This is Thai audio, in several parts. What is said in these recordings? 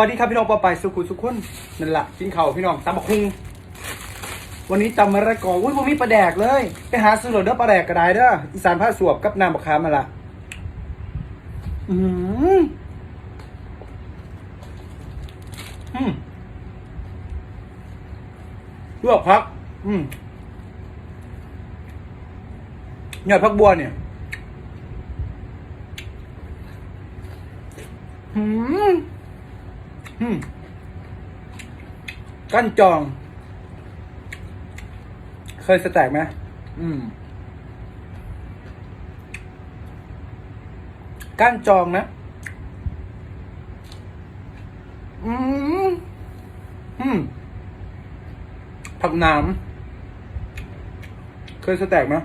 สวัสดีครับพี่น้องปอไปสุขุสุขคนนั่นแหละกินเข้าพี่น้องตำบักหุ่งวันนี้ตำมะระกออุ้ยผมมีปลาแดกเลย ไปหาซื้อหลดเด้อปลาแดกก็ได้เด้ออีสานผ้าสวบกับน้ำบักขามมาละอืมอืมลวกพัก อืมยอดพักบัวเนี่ยอืม กั้นจอง เคยสแต็กไหมอืม กั้นจองนะ อืม อืม ผักหน้ำเคยสแต็กไหม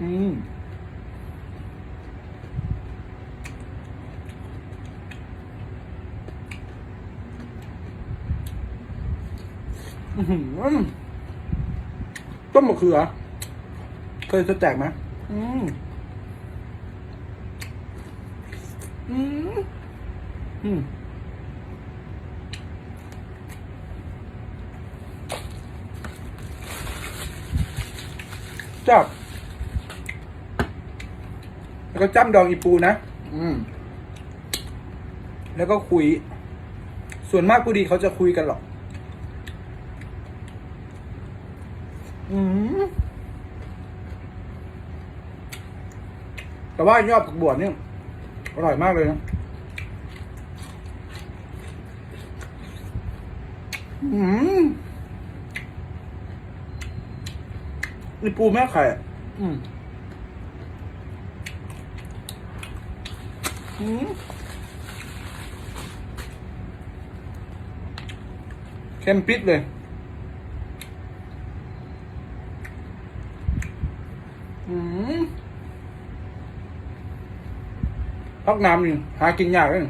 อืม อื้อหือต้มมะเขือ เคยสแต็กไหมอืมอืมอืมจับแล้วก็จ้ำดองอีปูนะ อืม แล้วก็คุย ส่วนมากผู้ดีเขาจะคุยกันหรอก อืมแต่ว่ายอดผักบวชเนี่ยอร่อยมากเลยนะอืมนี่ปูแม่ไข่อืมอืมเค็มปิดเลย อืม พักน้ำนี่หากินยากเลย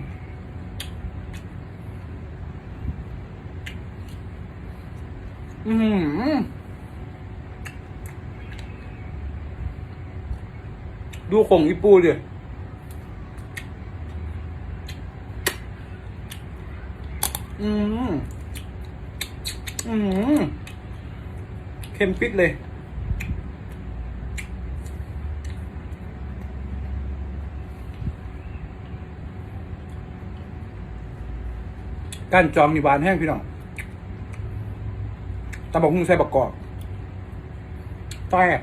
อืมดูของอีปูดิอืม อืม เค็มปิดเลย ก้านจอมมีหวานแห้งพี่น้องตะบอกมึงใส่บักกอกแซ่บ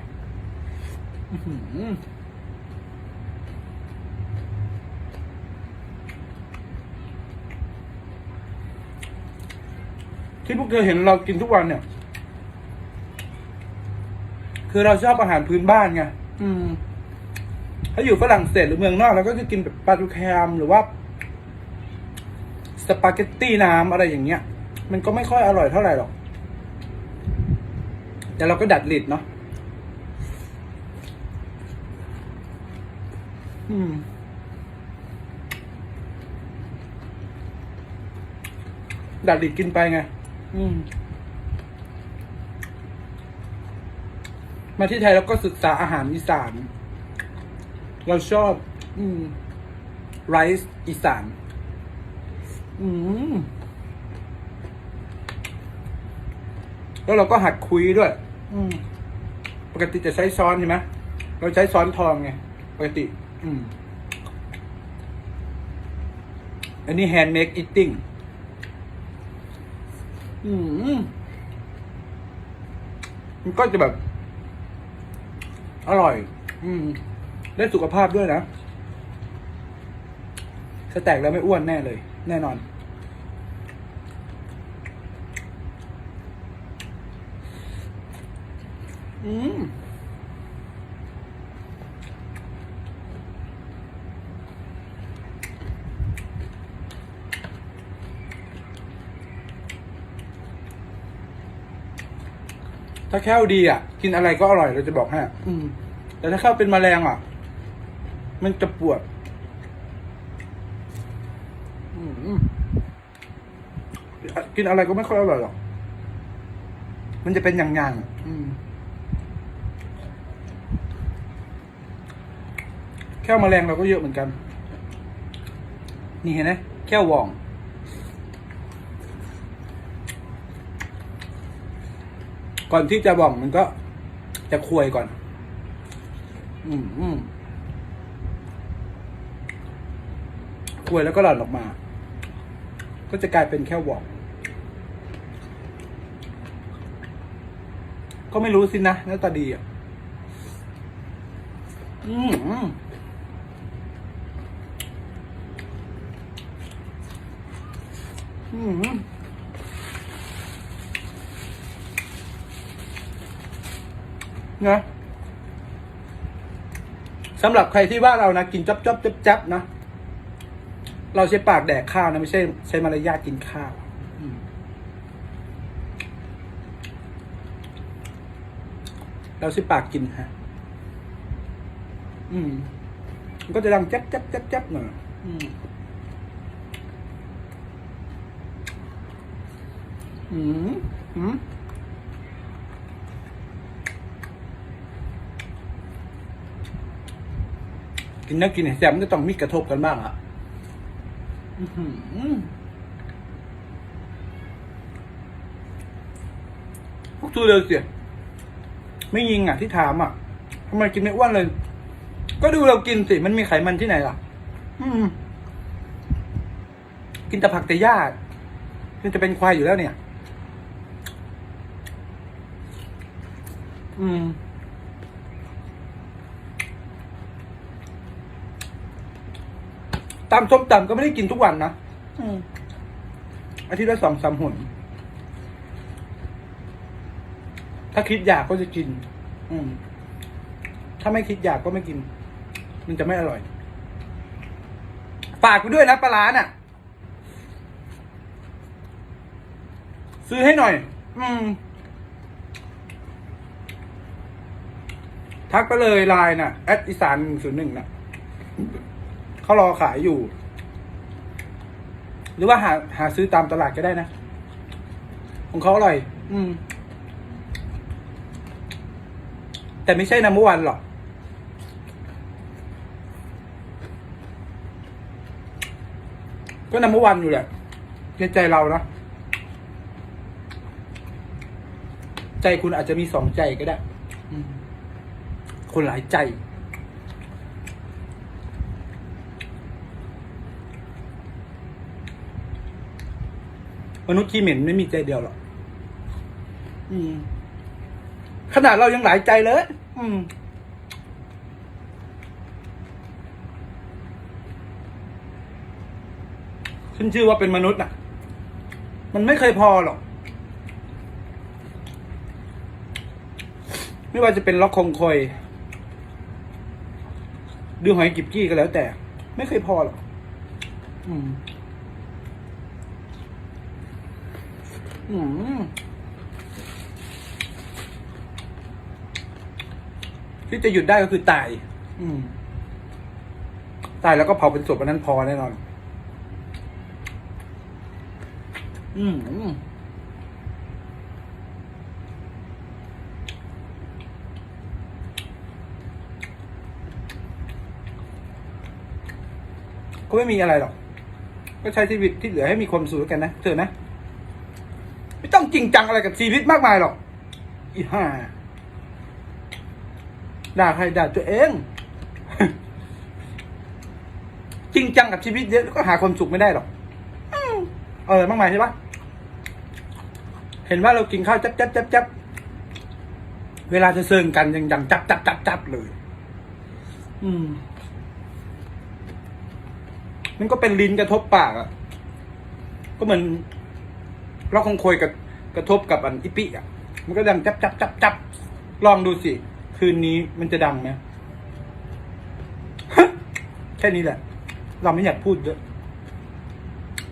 ที่พวกเธอเห็นเรากินทุกวันเนี่ย คือเราชอบอาหารพื้นบ้านไงถ้าอยู่ฝรั่งเศสหรือเมืองนอกเราก็จะกินแบบปลาทูแคมหรือว่า สปาเกตตี้น้ำอะไรอย่างเงี้ย มันก็ไม่ค่อยอร่อยเท่าไหร่หรอก แต่เราก็ดัดลิดเนาะอืมดัดลิดกินไปไง อืม มาที่ไทยเราก็ศึกษาอาหารอีสาน เราชอบ อืม ไรซ์อีสาน อืมแล้วเราก็หัดคุยด้วย อืมปกติจะใช้ซ้อนใช่ไหมเราใช้ซ้อนทองไงปกติ อืม อันนี้ handmade eating อืมมันก็จะแบบ อร่อย อืม ได้สุขภาพด้วยนะสแต็กแล้วไม่อ้วนแน่เลย แน่นอน อืมถ้าแค่ดีอะ กินอะไรก็อร่อยเราจะบอกให้อืม แต่ถ้าเข้าเป็นแมลงอะ มันจะปวด กินอะไรก็ไม่ค่อยอร่อยหรอก มันจะเป็นอย่างๆอืแค่วแมลงเราก็เยอะเหมือนกัน นี่เห็นไหมแค่ว่อง ก่อนที่จะว่องมันก็ จะคุยก่อน อืมอืมคุยแล้วก็หลั่นออกมา ก็จะกลายเป็นแค่ว่อง ก็ไม่รู้สินะหน้าตาดีอะอืมอืมอืมนะสำหรับใครที่ว่าเรานะกินจับจับจับจับนะ เราใช้ปากแดกข้าวนะ ไม่ใช่ใช้มารยาทกินข้าวอืม เราใช้ปากกินฮะ อืมก็จะดังจับจับจับจับหน่อยอืมอืม อืมกินนักกินแซ่บมันก็ต้องมีกระทบกันบ้างอะอือหือพวกทูเลยเสีย ไม่ยิงอะที่ถามอะทำไมกินไม่อ้วนเลย ก็ดูเรากินสิมันมีไขมันที่ไหนล่ะ อืม กินแต่ผักแต่หญ้ามันจะเป็นควายอยู่แล้วเนี่ย อืมตามส้มตำก็ไม่ได้กินทุกวันนะอืมอาทิตย์ละสองสามหน ถ้าคิดอยากก็จะกิน อืม ถ้าไม่คิดอยากก็ไม่กิน มันจะไม่อร่อยฝากกูด้วยนะปลาร้าน่ะ ซื้อให้หน่อย อืม ทักไปเลยไลน์น่ะแอดอีสานศูนย์หนึ่งน่ะเขารอขายอยู่ หรือว่าหาหาซื้อตามตลาดก็ได้นะ ของเขาอร่อย อืม แต่ไม่ใช่น้ำวันหรอก ก็น้ำวันอยู่แหละในใจเรานะใจคุณอาจจะมีสองใจก็ได้คนหลายใจ มนุษย์ขี้เหม็นไม่มีใจเดียวหรอก อืม ขนาดเรายังหลายใจเลย อืมขึ้นชื่อว่าเป็นมนุษย์น่ะ มันไม่เคยพอหรอก ไม่ว่าจะเป็นล็อกคงคอยดูหอยกิบกี้ก็แล้วแต่ ไม่เคยพอหรอก อืม อืม ที่จะหยุดได้ก็คือตาย อืม ตายแล้วก็เผาเป็นศพอันนั้นพอแน่นอน อืมก็ไม่มีอะไรหรอก ก็ใช้ชีวิตที่เหลือให้มีความสุขแล้วกันนะเธอนะ ไม่ต้องจริงจังอะไรกับชีวิตมากมายหรอก อีห่า ด่าใครด่าตัวเอง จริงจังกับชีวิตเยอะก็หาความสุขไม่ได้หรอกอืมเออะไรมากมายใช่ปะเห็นว่าเรากินข้าวจับจับจับจับเวลาจะเซิงกันยังยังจับจับจับจับเลย อืม มันก็เป็นลิ้นกระทบปากอะก็เหมือนเราคงคอยกับกระทบกับอันอิปิอะ มันก็ดังจับจับจับจับลองดูสิ คืนนี้มันจะดังไหมแค่นี้แหละ เราไม่อยากพูดเยอะ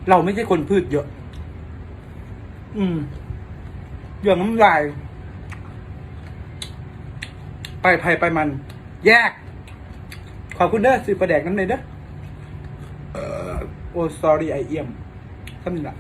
เราไม่ใช่คนพูดเยอะ อืมเรื่องน้ำลาย ไปภัยไปมัน แยก ขอบคุณเด้อซื้อประแดกน้ำเลยเด้อโอ้ sorry ไอเอี่ยมท่านนี่แหละ